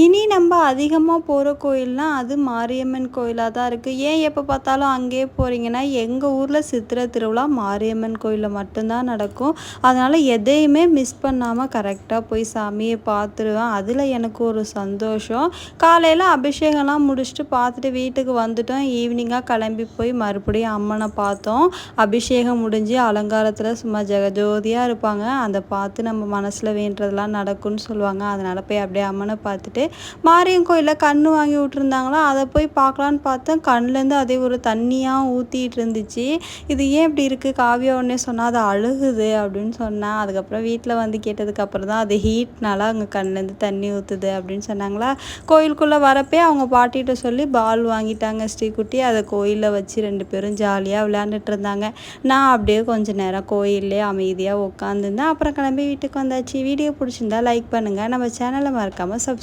இனி நம்ம அதிகமாக போகிற கோயில்னா அது மாரியம்மன் கோயிலாக தான் இருக்குது ஏன் எப்போ பார்த்தாலும் அங்கேயே போகிறீங்கன்னா எங்கள் ஊரில் சித்திரை திருவிழா மாரியம்மன் கோயிலில் மட்டும்தான் நடக்கும். அதனால் எதையுமே மிஸ் பண்ணாமல் கரெக்டாக போய் சாமியை பார்த்துருவேன். அதில் எனக்கு ஒரு சந்தோஷம். காலையில் அபிஷேகம்லாம் முடிச்சுட்டு பார்த்துட்டு வீட்டுக்கு வந்துட்டோம். ஈவினிங்காக கிளம்பி போய் மறுபடியும் அம்மனை பார்த்தோம். அபிஷேகம் முடிஞ்சு அலங்காரத்தில் சும்மா ஜெகஜோதியாக இருப்பாங்க. அதை பார்த்து நம்ம மனசில் வேண்டதெல்லாம் நடக்கும்னு சொல்லுவாங்க. அதனால் போய் அப்படியே அம்மனை பார்த்துட்டு மாரியம் கோயிலில் கண் வாங்கி விட்ருந்தாங்களா அதை போய் பார்க்கலான்னு பார்த்தேன். கண்ணுலேருந்து அதே ஒரு தண்ணியாக ஊற்றிட்டு இருந்துச்சு. இது ஏன் இப்படி இருக்குது காவியா உடனே சொன்னால் அது அழுகுது அப்படின்னு சொன்னேன். அதுக்கப்புறம் வீட்டில் வந்து கேட்டதுக்கப்புறம் தான் அது ஹீட்னால அங்கே கண்ணுலேருந்து தண்ணி ஊற்றுது அப்படின்னு சொன்னாங்களா? கோயிலுக்குள்ளே வரப்பே அவங்க பாட்டிகிட்ட சொல்லி பால் வாங்கிட்டாங்க ஸ்ரீகுட்டி. அதை கோயிலில் வச்சு ரெண்டு பேரும் ஜாலியாக விளையாண்டுட்டு இருந்தாங்க. நான் அப்படியே கொஞ்ச நேரம் கோயிலே அமைதியாக உட்காந்துருந்தேன். அப்புறம் கிளம்பி வீட்டுக்கு வந்தாச்சு. வீடியோ பிடிச்சிருந்தா லைக் பண்ணுங்கள் நம்ம சேனலை மறக்காமல் சப்ஸ்கிரைப்